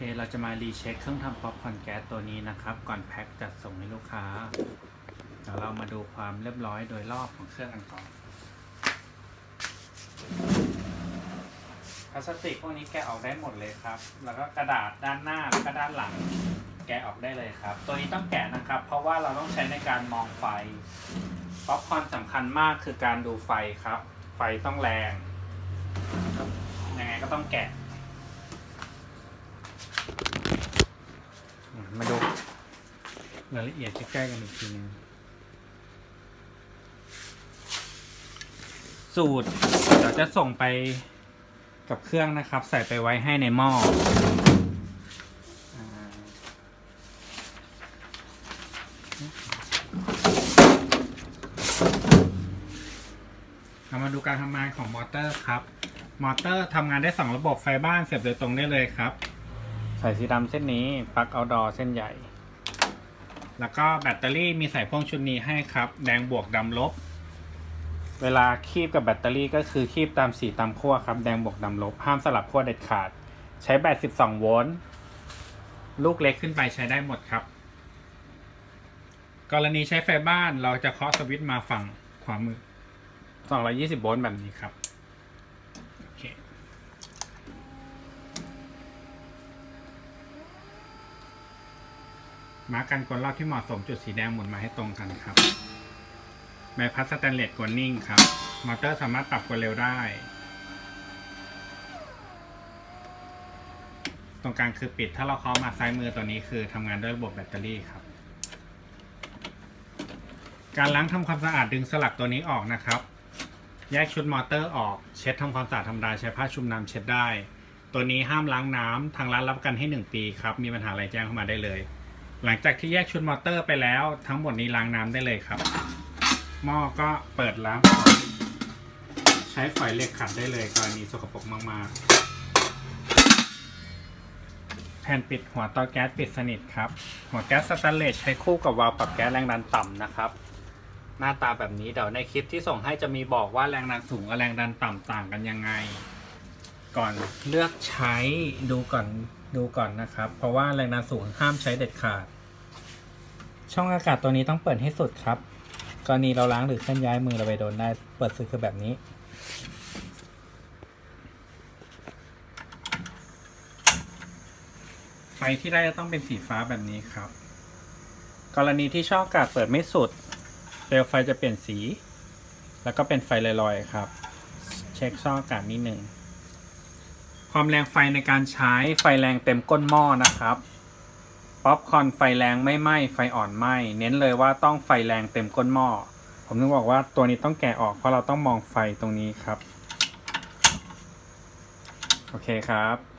เคเราจะมารีเช็คเครื่องทำป๊อปคอนแก๊สตัวนี้นะครับ ก่อนแพ็คจัดส่งให้ลูกค้า เดี๋ยวเรามาดูความเรียบร้อยโดยรอบของเครื่องกันก่อน พลาสติกพวกนี้แกะออกได้หมดเลยครับ แล้วก็กระดาษด้านหน้าแล้วก็ด้านหลัง แกะออกได้เลยครับ ตัวนี้ต้องแกะนะครับ เพราะว่าเราต้องใช้ในการมองไฟ ป๊อปคอนสำคัญมากคือการดูไฟครับ ไฟต้องแรง ยังไงก็ต้องแกะ มาดู รายละเอียดใกล้ๆกันอีกทีนึงสูตรเดี๋ยวจะส่งไปกับเครื่องนะครับ ใส่ไปไว้ให้ในหม้อาเรามาดูการทำงานของมอเตอร์ครับ มอเตอร์ทำงานได้สองระบบไฟบ้านเสียบโดยตรงได้เลยครับ ใสายสีดำเส้นนี้ปลั๊กเอาดอเส้นใหญ่ แล้วก็แบตเตอรี่มีใส่พ่วงชุดนี้ให้ครับ แดงบวกดำลบ เวลาคีบกับแบตเตอรี่ก็คือคีบตามสีตามขั้วครับ แดงบวกดำลบ ห้ามสลับขั้วเด็ดขาด ใช้แบต 12 โวลต์ ลูกเล็กขึ้นไปใช้ได้หมดครับ กรณีใช้ไฟบ้านเราจะเคาะสวิตช์มาฝั่งขวามือ 220 โวลต์แบบนี้ครับ โอเค มาร์กกันกลรอบที่เหมาะสมจุดสีแดงหมุนมาให้ตรงกันครับใบพัดสแตนเลสกดนิ่งครับ มอเตอร์สามารถปรับกดเร็วได้ ตรงกลางคือปิดถ้าเราเคาะมาซ้ายมือตัวนี้คือทำงานด้วยระบบแบตเตอรี่ครับ การล้างทำความสะอาดดึงสลักตัวนี้ออกนะครับ แยกชุดมอเตอร์ออกเช็ดทำความสะอาดธรรมดาใช้ผ้าชุบน้ำเช็ดได้ ตัวนี้ห้ามล้างน้ำทางร้านรับประกันให้ 1 ปีครับ มีปัญหาอะไรแจ้งเข้ามาได้เลย หลังจากที่แยกชุดมอเตอร์ไปแล้วทั้งหมดนี้ล้างน้ำได้เลยครับ หม้อก็เปิดล้างใช้ฝอยเหล็กขัดได้เลยกรณีสกปรกมากๆ แผ่นปิดหัวเตาแก๊สปิดสนิทครับ หัวแก๊สสแตนเลสใช้คู่กับวาล์วปรับแก๊สแรงดันต่ำนะครับ หน้าตาแบบนี้เดี๋ยวในคลิปที่ส่งให้จะมีบอกว่าแรงดันสูงกับแรงดันต่ำต่างกันยังไง ก่อนเลือกใช้ดูก่อน ดูก่อนนะครับ เพราะว่าแรงดันสูงห้ามใช้เด็ดขาด ช่องอากาศตัวนี้ต้องเปิดให้สุดครับ กรณีเราล้างหรือเคลื่อนย้ายมือเราไปโดนได้ เปิดสุดคือแบบนี้ ไฟที่ได้จะต้องเป็นสีฟ้าแบบนี้ครับ กรณีที่ช่องอากาศเปิดไม่สุด เปลวไฟจะเปลี่ยนสี แล้วก็เป็นไฟลอยๆครับ เช็คช่องอากาศนิดหนึ่ง ความแรงไฟในการใช้ไฟแรงเต็มก้นหม้อนะครับ ป๊อปคอนไฟแรงไม่ไหม้ไฟอ่อนไหม้เน้นเลยว่าต้องไฟแรงเต็มก้นหม้อผมนึกบอกว่าตัวนี้ต้องแกะออกเพราะเราต้องมองไฟตรงนี้ครับ โอเคครับ